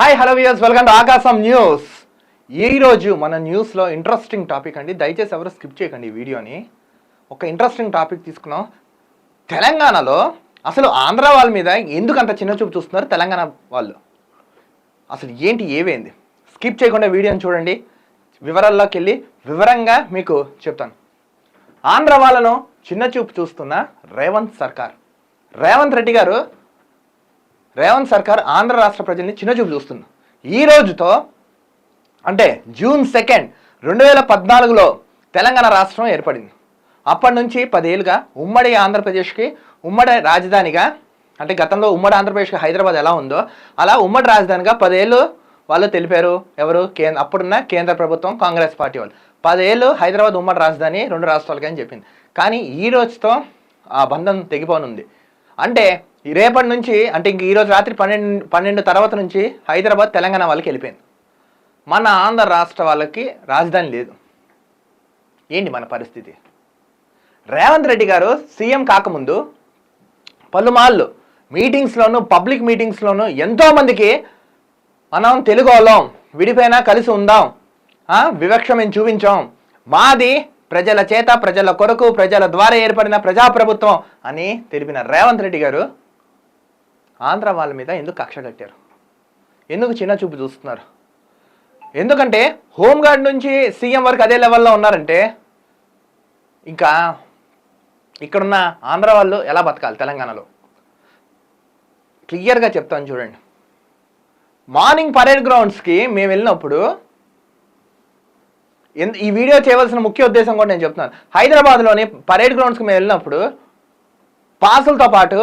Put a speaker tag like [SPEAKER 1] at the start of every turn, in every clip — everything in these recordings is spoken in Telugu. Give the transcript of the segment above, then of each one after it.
[SPEAKER 1] Hi hello viewers welcome to Aakasam news ఈరోజు మన న్యూస్లో ఇంట్రెస్టింగ్ టాపిక్ అండి. దయచేసి ఎవరు స్కిప్ చేయకండి ఈ వీడియోని. ఒక ఇంట్రెస్టింగ్ టాపిక్ తీసుకున్నాం. తెలంగాణలో అసలు ఆంధ్ర వాళ్ళ మీద ఎందుకు అంత చిన్న చూపు చూస్తున్నారు తెలంగాణ వాళ్ళు? అసలు ఏంటి ఏవేంది స్కిప్ చేయకుండా వీడియోని చూడండి. వివరాల్లోకి వెళ్ళి వివరంగా మీకు చెప్తాను. ఆంధ్ర వాళ్ళను చిన్న చూపు చూస్తున్న రేవంత్ సర్కార్. రేవంత్ రెడ్డి గారు రేవంత్ సర్కార్ ఆంధ్ర రాష్ట్ర ప్రజల్ని చిన్నచూపు చూస్తుంది ఈ రోజుతో అంటే జూన్ సెకండ్ రెండు వేల పద్నాలుగులో తెలంగాణ రాష్ట్రం ఏర్పడింది. అప్పటి నుంచి పదేళ్ళుగా ఉమ్మడి ఆంధ్రప్రదేశ్కి ఉమ్మడి రాజధానిగా అంటే గతంలో ఉమ్మడి ఆంధ్రప్రదేశ్కి హైదరాబాద్ ఎలా ఉందో అలా ఉమ్మడి రాజధానిగా పదేళ్ళు వాళ్ళు తెలిపారు. ఎవరు? కేంద్ర అప్పుడున్న కేంద్ర ప్రభుత్వం కాంగ్రెస్ పార్టీ వాళ్ళు. పదేళ్ళు హైదరాబాద్ ఉమ్మడి రాజధాని రెండు రాష్ట్రాలకి అని చెప్పింది. కానీ ఈ రోజుతో ఆ బంధం తెగిపోనుంది. అంటే రేపటి నుంచి అంటే ఇంక ఈరోజు రాత్రి పన్నెండు పన్నెండు తర్వాత నుంచి హైదరాబాద్ తెలంగాణ వాళ్ళకి వెళ్ళిపోయింది. మన ఆంధ్ర రాష్ట్ర వాళ్ళకి రాజధాని లేదు. ఏంటి మన పరిస్థితి? రేవంత్ రెడ్డి గారు సీఎం కాకముందు పలుమార్లు మీటింగ్స్లోనూ పబ్లిక్ మీటింగ్స్లోనూ ఎంతోమందికి మనం తెలుగు వాళ్ళం విడిపోయినా కలిసి ఉందాం వివక్ష మేము చూపించాం. మాది ప్రజల చేత ప్రజల కొరకు ప్రజల ద్వారా ఏర్పడిన ప్రజాప్రభుత్వం అని తెలిపిన రేవంత్ రెడ్డి గారు ఆంధ్ర వాళ్ళ మీద ఎందుకు కక్ష కట్టారు? ఎందుకు చిన్న చూపు చూస్తున్నారు? ఎందుకంటే హోంగార్డ్ నుంచి సీఎం వరకు అదే లెవెల్లో ఉన్నారంటే ఇంకా ఇక్కడున్న ఆంధ్ర వాళ్ళు ఎలా బతకాలి తెలంగాణలో? క్లియర్గా చెప్తాను చూడండి. మార్నింగ్ పరేడ్ గ్రౌండ్స్కి మేము వెళ్ళినప్పుడు ఎందు ఈ వీడియో చేయవలసిన ముఖ్య ఉద్దేశం కూడా నేను చెప్తున్నాను. హైదరాబాద్లోని పరేడ్ గ్రౌండ్స్కి మేము వెళ్ళినప్పుడు పాసులతో పాటు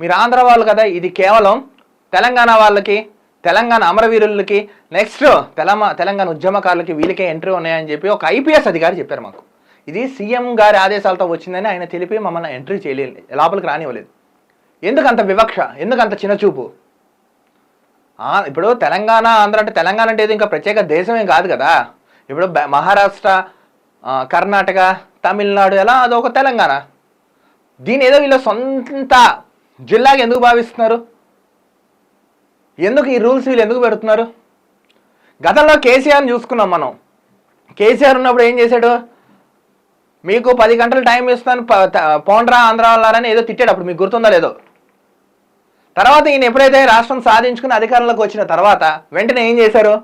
[SPEAKER 1] మీరు ఆంధ్ర వాళ్ళు కదా ఇది కేవలం తెలంగాణ వాళ్ళకి తెలంగాణ అమరవీరులకి నెక్స్ట్ తెలంగాణ తెలంగాణ ఉద్యమకారులకి వీళ్ళకే ఎంట్రీ ఉన్నాయని చెప్పి ఒక ఐపీఎస్ అధికారి చెప్పారు మాకు. ఇది సీఎం గారి ఆదేశాలతో వచ్చిందని ఆయన తెలిపి మమ్మల్ని ఎంట్రీ చేయలేదు లోపలికి రానివ్వలేదు. ఎందుకంత వివక్ష ఎందుకంత చిన్నచూపు? ఇప్పుడు తెలంగాణ ఆంధ్ర అంటే తెలంగాణ అంటే ఇంకా ప్రత్యేక దేశమే కాదు కదా. ఇప్పుడు మహారాష్ట్ర కర్ణాటక తమిళనాడు ఎలా అదొక తెలంగాణ. దీని ఏదో వీళ్ళ సొంత జిల్లాగా ఎందుకు భావిస్తున్నారు? ఎందుకు ఈ రూల్స్ వీళ్ళు ఎందుకు పెడుతున్నారు? గతంలో కేసీఆర్ని చూసుకున్నాం మనం. కేసీఆర్ ఉన్నప్పుడు ఏం చేశాడు? మీకు పది గంటలు టైం ఇస్తాను ప- త- పోండ్రా ఆంధ్ర వాళ్ళని ఏదో తిట్టాడు అప్పుడు మీకు గుర్తుందా లేదో. తర్వాత ఈయన ఎప్పుడైతే రాష్ట్రం సాధించుకుని అధికారంలోకి వచ్చిన తర్వాత వెంటనే ఏం చేశారు?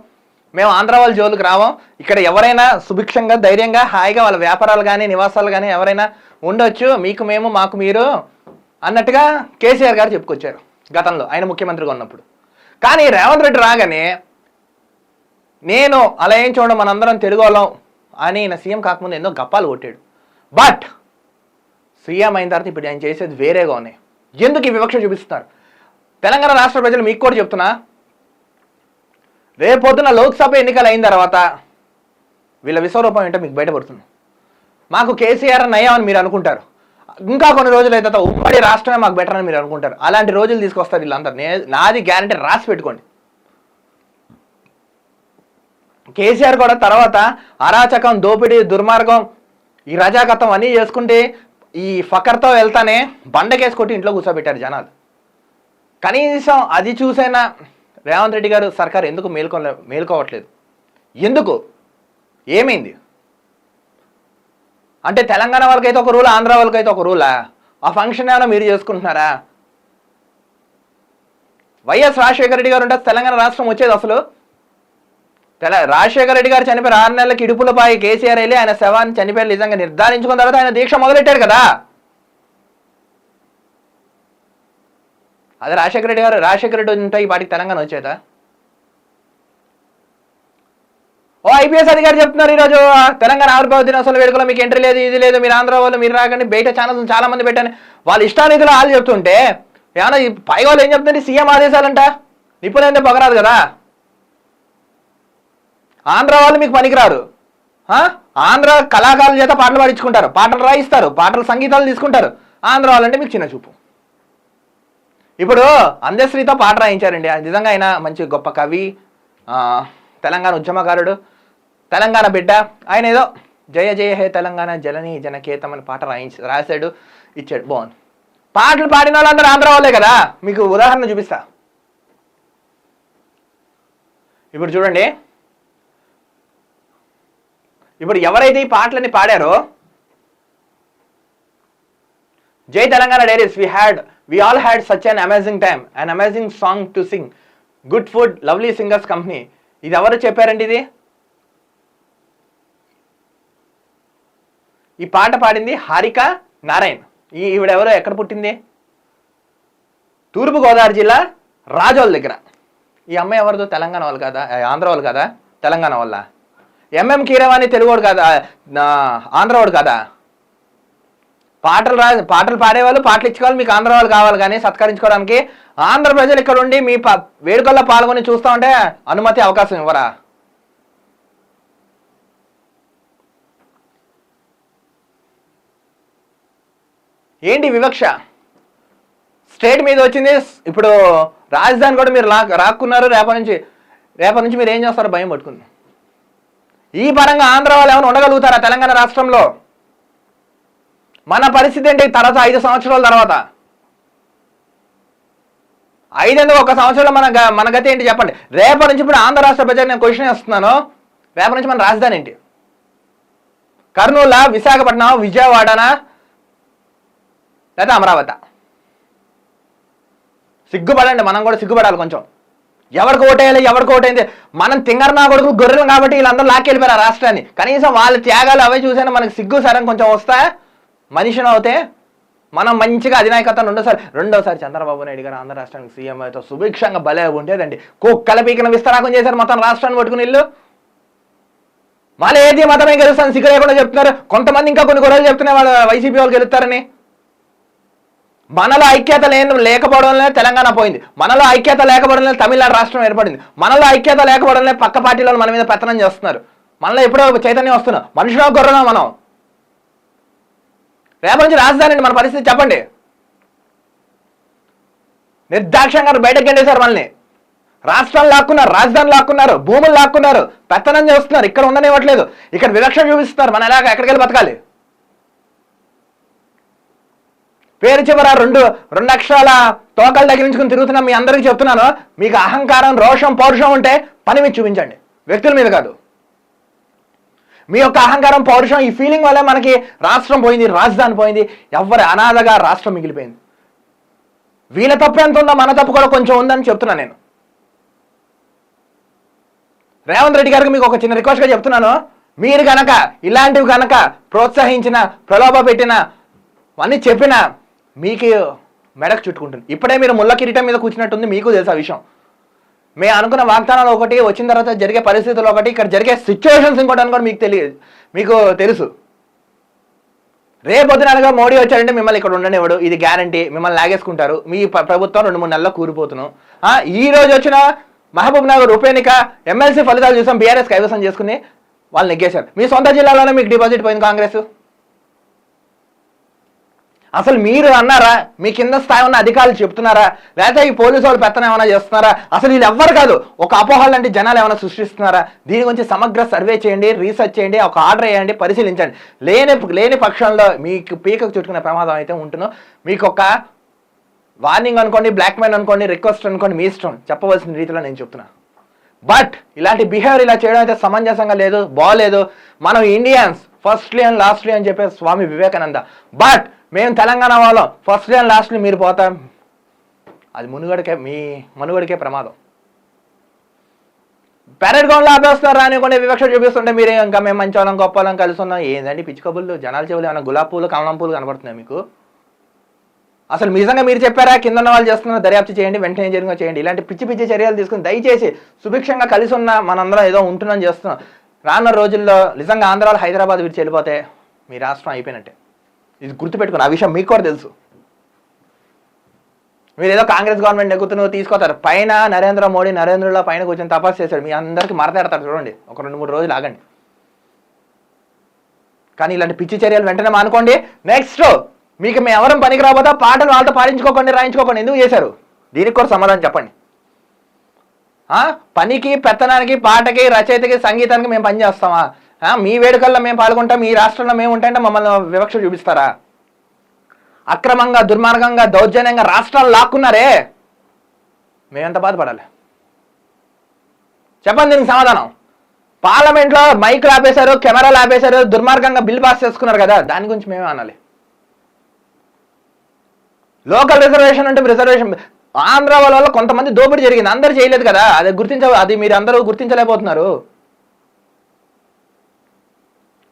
[SPEAKER 1] మేము ఆంధ్ర వాళ్ళ జోలికి రావం. ఇక్కడ ఎవరైనా సుభిక్షంగా ధైర్యంగా హాయిగా వాళ్ళ వ్యాపారాలు కానీ నివాసాలు కానీ ఎవరైనా ఉండొచ్చు. మీకు మేము మాకు మీరు అన్నట్టుగా కేసీఆర్ గారు చెప్పుకొచ్చారు గతంలో ఆయన ముఖ్యమంత్రిగా ఉన్నప్పుడు. కానీ రేవంత్ రెడ్డి రాగానే నేను అలా ఏం చూడడం మనందరం తెలుగు వాళ్ళం అని ఈయన సీఎం కాకముందు ఎన్నో గప్పాలు కొట్టాడు. బట్ సీఎం అయిన తర్వాత ఇప్పుడు ఆయన చేసేది వేరేగా ఉన్నాయి. ఎందుకు ఈ వివక్ష చూపిస్తున్నారు? తెలంగాణ రాష్ట్ర ప్రజలు మీకు కూడా చెప్తున్నా. రేపొద్దున లోక్సభ ఎన్నికలు అయిన తర్వాత వీళ్ళ విశ్వరూపం ఏంటో మీకు బయటపడుతుంది. మాకు కేసీఆర్ అని అని మీరు అనుకుంటారు. ఇంకా కొన్ని రోజులు అయితే ఉమ్మడి రాష్ట్రమే మాకు బెటర్ అని మీరు అనుకుంటారు. అలాంటి రోజులు తీసుకొస్తారు వీళ్ళందరూ. నే నాది గ్యారంటీ రాసి పెట్టుకోండి. కేసీఆర్ కూడా తర్వాత అరాచకం దోపిడీ దుర్మార్గం ఈ రజాకత్వం అన్నీ చేసుకుంటే ఈ ఫకర్తో వెళ్తానే బండకేసి కొట్టి ఇంట్లో కూర్చోబెట్టారు జనాలు. కనీసం అది చూసైనా రేవంత్ రెడ్డి గారు సర్కార్ ఎందుకు మేల్కొ మేల్కోవట్లేదు? ఎందుకు? ఏమైంది? అంటే తెలంగాణ వాళ్ళకైతే ఒక రూల్ ఆంధ్ర వాళ్ళకైతే ఒక రూలా? ఆ ఫంక్షన్ ఏమైనా మీరు చేసుకుంటున్నారా? వైఎస్ రాజశేఖర రెడ్డి గారు ఉంటే తెలంగాణ రాష్ట్రం వచ్చేది అసలు? తెల రాజశేఖర రెడ్డి గారు చనిపోయి ఆరు నెలలకి ఇడుపులపై కేసీఆర్ వెళ్ళి ఆయన శవాన్ని చనిపోయి నిజంగా నిర్ధారించుకున్న తర్వాత ఆయన దీక్ష మొదలెట్టారు కదా? అదే రాజశేఖర రెడ్డి గారు రాజశేఖర రెడ్డి ఉంటే ఈ పాటికి తెలంగాణ వచ్చేదా? ఓ ఐపీఎస్ అధికారి చెప్తున్నారు ఈరోజు తెలంగాణ ఆవిర్భావ దినోత్సవం వేడుకలో మీకు ఎంట్రీ లేదు ఇది లేదు మీరు ఆంధ్ర వాళ్ళు మీరు రాకండి బయట ఛానల్స్ చాలా మంది పెట్టాను వాళ్ళ ఇష్టానిధులు వాళ్ళు చెప్తుంటే ఏమన్నా ఈ పై వాళ్ళు ఏం చెప్తుంటే సీఎం ఆదేశాలంట? నిపుణులైతే పొగరాదు కదా? ఆంధ్ర వాళ్ళు మీకు పనికిరారు. ఆంధ్ర కళాకారుల చేత పాటలు పాడించుకుంటారు. పాటలు రాయిస్తారు పాటలు సంగీతాలు తీసుకుంటారు. ఆంధ్ర వాళ్ళంటే మీకు చిన్న చూపు. ఇప్పుడు అందశ్రీతో పాట రాయించారండి. నిజంగా ఆయన మంచి గొప్ప కవి తెలంగాణ ఉద్యమకారుడు. తెలంగాణ బిడ్డ. ఆయన ఏదో జయ జయ హే తెలంగాణ జలని జనకేతం అని పాట రాయించి రాశాడు ఇచ్చాడు. బాగుంది. పాటలు పాడిన వాళ్ళందరూ ఆంధ్ర వాళ్ళే కదా? మీకు ఉదాహరణ చూపిస్తా. ఇప్పుడు చూడండి. ఇప్పుడు ఎవరైతే ఈ పాటలని పాడారో Jai Telangana diaries we had we all had such an amazing time an amazing song to sing good food lovely singers company ఇది ఎవరు చెప్పారండి ఇది? ఈ పాట పాడింది హారిక నారాయణ్. ఈ ఈవిడెవరో ఎక్కడ పుట్టింది? తూర్పుగోదావరి జిల్లా రాజోల దగ్గర. ఈ అమ్మాయి ఎవరిదో? తెలంగాణ వాళ్ళు కదా? ఆంధ్ర వాళ్ళు కదా? తెలంగాణ వాళ్ళ? ఎంఎం కీరవాణి తెలుగువాడు కదా? ఆంధ్రవాడు కదా? పాటలు రా పాటలు పాడేవాళ్ళు పాటలు ఇచ్చేవాళ్ళు మీకు ఆంధ్ర వాళ్ళు కావాలి కానీ సత్కరించుకోవడానికి ఆంధ్ర ప్రజలు ఇక్కడ ఉండి మీ ప వేడుకల్లో పాల్గొని చూస్తూ ఉంటే అనుమతి అవకాశం ఇవ్వరా? ఏంటి వివక్ష? స్టేట్ మీద వచ్చింది. ఇప్పుడు రాజధాని కూడా మీరు లా రాక్కున్నారు రేపటి నుంచి. రేపటి నుంచి మీరు ఏం చేస్తారో భయం పట్టుకుంది. ఈ పరంగా ఆంధ్ర వాళ్ళు ఏమైనా ఉండగలుగుతారా తెలంగాణ రాష్ట్రంలో? మన పరిస్థితి ఏంటి? తర్వాత ఐదు సంవత్సరాల తర్వాత. ఐదెందుకు ఒక సంవత్సరంలో మన మన గతి ఏంటి చెప్పండి. రేపటి నుంచి ఇప్పుడు ఆంధ్ర రాష్ట్ర ప్రజలకు నేను క్వశ్చన్ వేస్తున్నాను రేపటి నుంచి మన రాజధాని ఏంటి? కర్నూలా విశాఖపట్నం విజయవాడనా? లేదా అమరావతి? సిగ్గుపడండి మనం కూడా సిగ్గుపడాలి కొంచెం. ఎవరికి ఓటేయాలి ఎవరికి ఓటైంది? మనం తింగరనా కొడుకు గొర్రెలు కాబట్టి వీళ్ళందరూ లాక్కెళ్ళిపోయారు ఆ రాష్ట్రాన్ని. కనీసం వాళ్ళ త్యాగాలు అవే చూసినా మనకి సిగ్గు సరం కొంచెం వస్తా మనిషిని అవుతే మనం మంచిగా అధినాయకత్వం రెండోసారి రెండోసారి చంద్రబాబు నాయుడు గారు ఆంధ్ర రాష్ట్రానికి సీఎం అయితే సుభిక్షంగా భలే ఉండేదండి. కుక్కల పీకిన విస్తరాకం చేశారు మొత్తం రాష్ట్రాన్ని పట్టుకుని ఇల్లు. మళ్ళీ ఏది మతమే గెలుస్తాను సిగ్గు లేకుండా చెప్తున్నారు. కొంతమంది ఇంకా కొన్ని గొడవలు చెప్తున్నారు వాళ్ళు వైసీపీ వాళ్ళు గెలుస్తారని. మనలో ఐక్యత లేని లేకపోవడం తెలంగాణ పోయింది. మనలో ఐక్యత లేకపోవడం తమిళనాడు రాష్ట్రం ఏర్పడింది. మనలో ఐక్యత లేకపోవడం పక్క పార్టీలో మన మీద పెత్తనం చేస్తున్నారు. మనలో ఎప్పుడో ఒక చైతన్యం వస్తున్నాం. మనుషులో గొర్రెనా మనం. రేపటి నుంచి రాజధాని అండి మన పరిస్థితి చెప్పండి. నిర్దాక్ష్యంగా బయటకు గెండేశారు మనల్ని. రాష్ట్రాలు లాక్కున్నారు రాజధాని లాక్కున్నారు భూములు లాక్కున్నారు పెత్తనం చేస్తున్నారు. ఇక్కడ ఉండనివ్వట్లేదు. ఇక్కడ వివక్ష చూపిస్తున్నారు. మన ఎలాగ ఎక్కడికి వెళ్ళి బతకాలి? పేరు చివర రెండు రెండు అక్షరాల తోకలు తగిలించుకుని తిరుగుతున్నా మీ అందరికీ చెప్తున్నాను. మీకు అహంకారం రోషం పౌరుషం ఉంటే పని మీద చూపించండి. వ్యక్తుల మీద కాదు. మీ యొక్క అహంకారం పౌరుషం ఈ ఫీలింగ్ వల్లే మనకి రాష్ట్రం పోయింది రాజధాని పోయింది. ఎవరి అనాథగా రాష్ట్రం మిగిలిపోయింది. వీళ్ళ తప్పు ఎంత ఉందో మన తప్పు కూడా కొంచెం ఉందని చెప్తున్నా నేను. రేవంత్ రెడ్డి గారికి మీకు ఒక చిన్న రిక్వెస్ట్గా చెప్తున్నాను. మీరు కనుక ఇలాంటివి కనుక ప్రోత్సహించిన ప్రలోభ పెట్టిన అన్నీ చెప్పిన మీకు మెడకు చుట్టుకుంటుంది. ఇప్పుడే మీరు ముళ్ళ కిరీటం మీద కూర్చున్నట్టుంది మీకు తెలుసు ఆ విషయం. మేము అనుకున్న వాగ్దానాలు ఒకటి వచ్చిన తర్వాత జరిగే పరిస్థితులు ఒకటి ఇక్కడ జరిగే సిచ్యువేషన్స్ ఇంకోటి అని కూడా మీకు తెలియదు మీకు తెలుసు. రేపొద్దునగా మోడీ వచ్చారంటే మిమ్మల్ని ఇక్కడ ఉండనివ్వడు ఇది గ్యారంటీ మిమ్మల్ని లాగేసుకుంటారు. మీ ప్రభుత్వం రెండు మూడు నెలల్లో కూలిపోతున్నాం ఈ రోజు వచ్చిన మహబూబ్ నగర్ ఉప ఎన్నిక ఎమ్మెల్సీ ఫలితాలు చూసాం బీఆర్ఎస్ కైవసం చేసుకుని వాళ్ళు నెగ్గేశారు. మీ సొంత జిల్లాలోనే మీకు డిపాజిట్ పోయింది కాంగ్రెస్? అసలు మీరు అన్నారా? మీ కింద స్థాయి ఉన్న అధికారులు చెప్తున్నారా? లేకపోతే ఈ పోలీసు వాళ్ళు పెత్తనం ఏమైనా చేస్తున్నారా? అసలు వీళ్ళు ఎవ్వరు కాదు. ఒక అపోహలు లాంటి జనాలు ఏమైనా సృష్టిస్తున్నారా? దీని గురించి సమగ్ర సర్వే చేయండి రీసెర్చ్ చేయండి ఒక ఆర్డర్ వేయండి పరిశీలించండి. లేని లేని పక్షంలో మీకు పీకకు చుట్టుకునే ప్రమాదం అయితే ఉంటుందో మీకు ఒక వార్నింగ్ అనుకోండి బ్లాక్ మెయిల్ అనుకోండి రిక్వెస్ట్ అనుకోండి మీ ఇష్టం. చెప్పవలసిన రీతిలో నేను చెప్తున్నా. బట్ ఇలాంటి బిహేవియర్ ఇలా చేయడం అయితే సమంజసంగా లేదు బాగాలేదు మనం ఇండియన్స్ ఫస్ట్లీ అండ్ లాస్ట్లీ అని చెప్పే స్వామి వివేకానంద. బట్ మేము తెలంగాణ వాళ్ళం. ఫస్ట్ అండ్ లాస్ట్లీ మీరు పోతాం. అది మునుగడికే మీ మనుగడికే ప్రమాదం. పెరడ్ గ్రౌండ్లో ఆపేస్తున్నారు రానివ్వకుండా వివక్ష చూపిస్తుంటే మీరు ఇంకా మేము మంచి వాళ్ళం గొప్ప వాళ్ళం కలిసి ఉన్నాం. ఏందండి పిచ్చుకబుల్లు జనాలు చెవులు ఏమైనా గులాబీ పూలు కమలం పూలు కనబడుతున్నాయి మీకు? అసలు నిజంగా మీరు చెప్పారా? కింద ఉన్న వాళ్ళు చేస్తున్న దర్యాప్తు చేయండి వెంటనే జరిగిన చేయండి. ఇలాంటి పిచ్చి పిచ్చి చర్యలు తీసుకుని దయచేసి సుభిక్షంగా కలిసి ఉన్న మనందరం ఏదో ఉంటున్నాం చేస్తున్నాం. రానున్న రోజుల్లో నిజంగా ఆంధ్రాలో హైదరాబాద్ విడిచి వెళ్ళిపోతే మీ రాష్ట్రం అయిపోయినట్టే. ఇది గుర్తుపెట్టుకుని ఆ విషయం మీకు కూడా తెలుసు. మీరు ఏదో కాంగ్రెస్ గవర్నమెంట్ నెగ్గుతున్న తీసుకోతారు పైన నరేంద్ర మోడీ నరేంద్రలో పైన కూర్చొని తపస్సు చేశాడు. మీ అందరికీ మరతెడతారు చూడండి. ఒక రెండు మూడు రోజులు ఆగండి. కానీ ఇలాంటి పిచ్చి చర్యలు వెంటనే మానుకోండి. నెక్స్ట్ మీకు మేము ఎవరం పనికి రాబోతా పాటలు వాళ్ళతో పాటించుకోకండి రాయించుకోకండి. ఎందుకు చేశారు? దీనికి కూడా సమాధానం చెప్పండి. ఆ? పనికి పెత్తనానికి పాటకి రచయితకి సంగీతానికి మేము పనిచేస్తామా మీ వేడుకల్లో మేము పాల్గొంటాం మీ రాష్ట్రంలో మేము ఉంటాయంటే మమ్మల్ని వివక్ష చూపిస్తారా? అక్రమంగా దుర్మార్గంగా దౌర్జన్యంగా రాష్ట్రాలు లాక్కున్నారే? మేమెంత బాధపడాలి? చెప్పండి దీనికి సమాధానం. పార్లమెంట్లో మైక్లు ఆపేశారు కెమెరాలు ఆపేశారు దుర్మార్గంగా బిల్ పాస్ చేసుకున్నారు కదా దాని గురించి మేమే అనాలి. లోకల్ రిజర్వేషన్ అంటే రిజర్వేషన్. ఆంధ్ర వాళ్ళ వల్ల కొంతమంది దోపిడీ జరిగింది అందరు చేయలేదు కదా అది గుర్తించ అది మీరు అందరూ గుర్తించలేకపోతున్నారు.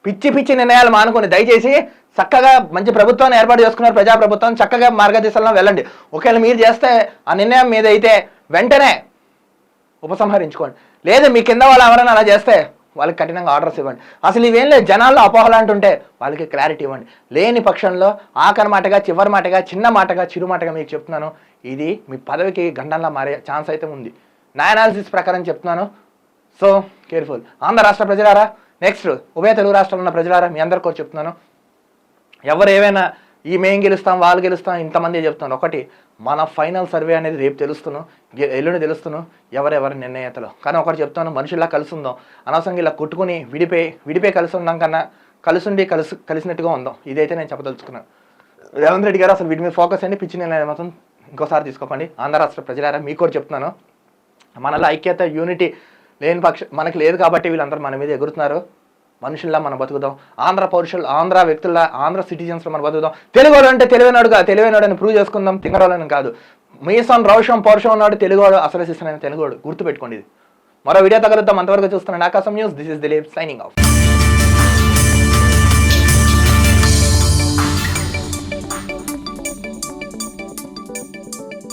[SPEAKER 1] పిచ్చి పిచ్చి నిర్ణయాలు మానుకొని దయచేసి చక్కగా మంచి ప్రభుత్వాన్ని ఏర్పాటు చేసుకున్నారు ప్రజాప్రభుత్వం చక్కగా మార్గదర్శనంలో వెళ్ళండి. ఒకవేళ మీరు చేస్తే ఆ నిర్ణయం మీద అయితే వెంటనే ఉపసంహరించుకోండి. లేదు మీ కింద వాళ్ళు ఎవరైనా అలా చేస్తే వాళ్ళకి కఠినంగా ఆర్డర్స్ ఇవ్వండి. అసలు ఇవేం లేదు జనాల్లో అపోహలు అంటుంటే వాళ్ళకి క్లారిటీ ఇవ్వండి. లేని పక్షంలో ఆఖరి మాటగా చివరి మాటగా చిన్న మాటగా చిరు మాటగా మీకు చెప్తున్నాను. ఇది మీ పదవికి గండంలా మారే ఛాన్స్ అయితే ఉంది. నా అనాలిసిస్ ప్రకారం చెప్తున్నాను. సో కేర్ఫుల్ ఆంధ్ర రాష్ట్ర ప్రజలారా నెక్స్ట్ ఉభయ తెలుగు రాష్ట్రాల్లో ఉన్న ప్రజలారా మీ అందరికీ కూడా చెప్తున్నాను. ఎవరు ఏమైనా ఈ మేం గెలుస్తాం వాళ్ళు గెలుస్తాం ఇంతమంది చెప్తున్నారు ఒకటి మన ఫైనల్ సర్వే అనేది రేపు తెలుస్తును ఎల్లుండి తెలుస్తును ఎవరెవరి నిర్ణయతలు. కానీ ఒకటి చెప్తాను మనుషుల్లా కలిసి ఉందాం అనవసరంగా ఇలా కొట్టుకుని విడిపోయి విడిపోయి కలిసి ఉన్నాం కన్నా కలిసి ఉండి కలిసి కలిసినట్టుగా ఉందాం. ఇదైతే నేను చెప్పదలుచుకున్నాను రేవంత్ రెడ్డి గారు అసలు వీటి మీద ఫోకస్ అండి పిచ్చి నేను మాత్రం ఇంకోసారి తీసుకోకండి. ఆంధ్ర రాష్ట్ర ప్రజలారా మీకు కూడా చెప్తున్నాను. మనలో ఐక్యత యూనిటీ లేని పక్ష మనకి లేదు కాబట్టి వీళ్ళందరూ మన మీద ఎగురుతున్నారు. మనుషుల్లా మనం బతుకుదాం. ఆంధ్ర పౌరుషులు ఆంధ్ర వ్యక్తుల్లా ఆంధ్ర సిటిజన్స్ మనం బతుకుదాం. తెలుగువాడు అంటే తెలివైనడుగా తెలివైనడు ప్రూవ్ చేసుకుందాం. తింగరాలని కాదు. మీసం రౌషం పౌరుషం ఉన్నాడు తెలుగువాడు అసలు శిస్తున్న తెలుగువాడు గుర్తుపెట్టుకోండి ఇది. మరో వీడియో తగలుద్దాం. అంతవరకు చూస్తున్నాను Aakasam news. This is Dileep signing off.